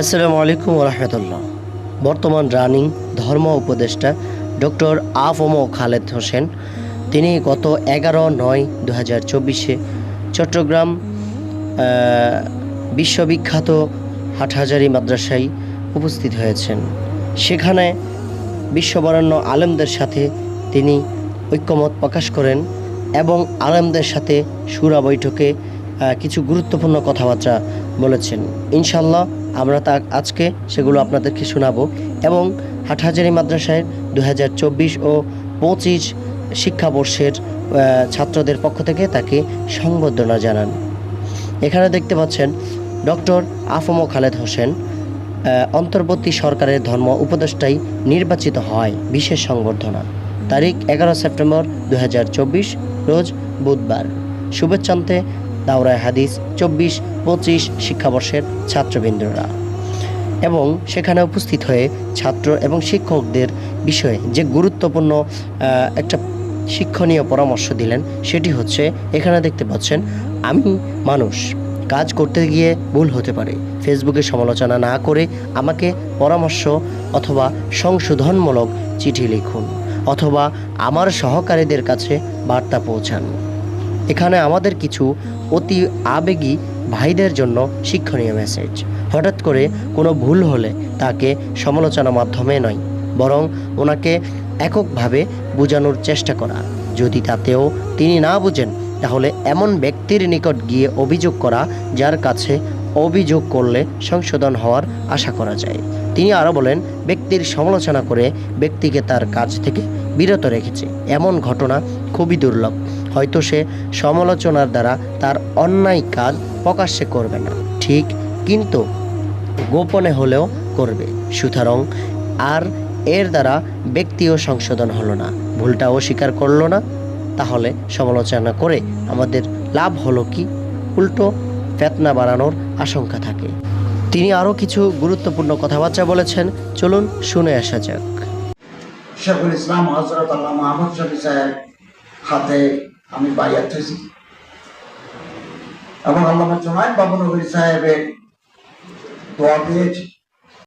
আসসালামু আলাইকুম রহমতুল্লাহ। বর্তমান রানিং ধর্ম উপদেষ্টা ডক্টর আফম খালেদ হোসেন। তিনি গত এগারো নয় দু হাজার চব্বিশে চট্টগ্রাম বিশ্ববিখ্যাত হাটহাজারি মাদ্রাসায় উপস্থিত হয়েছেন। সেখানে বিশ্ববরেণ্য আলেমদের সাথে তিনি ঐক্যমত প্রকাশ করেন এবং আলেমদের সাথে সুরা বৈঠকে কিছু গুরুত্বপূর্ণ কথাবার্তা বলেছেন। ইনশাল্লাহ আমরা তা আজকে সেগুলো আপনাদেরকে শোনাবো। এবং হাটহাজারি মাদ্রাসায় দু হাজার চব্বিশ ও পঁচিশ শিক্ষাবর্ষের ছাত্রদের পক্ষ থেকে তাকে সংবর্ধনা জানান। এখানে দেখতে পাচ্ছেন ডক্টর আফম খালেদ হোসেন অন্তর্বর্তী সরকারের ধর্ম উপদেষ্টাই নির্বাচিত হয় বিশেষ সংবর্ধনা। তারিখ এগারো সেপ্টেম্বর দু হাজার চব্বিশ, রোজ বুধবার। শুভেচ্ছান্তে দাওরায় হাদিস চব্বিশ, পঁচিশ শিক্ষাবর্ষের ছাত্রবৃন্দরা। এবং সেখানে উপস্থিত হয়ে ছাত্র এবং শিক্ষকদের বিষয়ে যে গুরুত্বপূর্ণ একটা শিক্ষণীয় পরামর্শ দিলেন, সেটি হচ্ছে, এখানে দেখতে পাচ্ছেন, আমি মানুষ, কাজ করতে গিয়ে ভুল হতে পারে। ফেসবুকে সমালোচনা না করে আমাকে পরামর্শ অথবা সংশোধনমূলক চিঠি লিখুন, অথবা আমার সহকারীদের কাছে বার্তা পৌঁছান। এখানে আমাদের কিছু অতি আবেগী ভাইদের জন্য শিক্ষণীয় মেসেজ হঠাৎ করে কোনো ভুল হলে তাকে সমালোচনা মাধ্যমে নয়, বরং ওনাকে এককভাবে বোঝানোর চেষ্টা করা। যদি তাতেও তিনি না বুঝেন, তাহলে এমন ব্যক্তির নিকট গিয়ে অভিযোগ করা, যার কাছে অভিযোগ করলে সংশোধন হওয়ার আশা করা যায়। তিনি আরও বলেন, ব্যক্তির সমালোচনা করে ব্যক্তিকে তার কাজ থেকে বিরত রেখেছে। এমন ঘটনা খুবই দুর্লভ। হয়তো সে সমালোচনার দ্বারা তার অন্যায় কাজ প্রকাশ্যে করবে না। ঠিক কিন্তু গোপনে হলেও করবে। সুতরাং আর এর দ্বারা ব্যক্তিও সংশোধন হলো না, ভুলটাও স্বীকার করল না। তাহলে সমালোচনা করে আমাদের লাভ হলো কি? উল্টো ফেতনা বাড়ানোর আশঙ্কা থাকে। তিনি আরও কিছু গুরুত্বপূর্ণ কথাবার্তা বলেছেন। চলুন শুনে আসা যাক। শেখুল ইসলাম হজরত আল্লাহ মাহমুদ সাহেব হাতে আমি বাইয়াত হয়েছি। এবং আল্লাহ জোনায়দ বাবু নবী সাহেবের দোয়া পেয়েছি।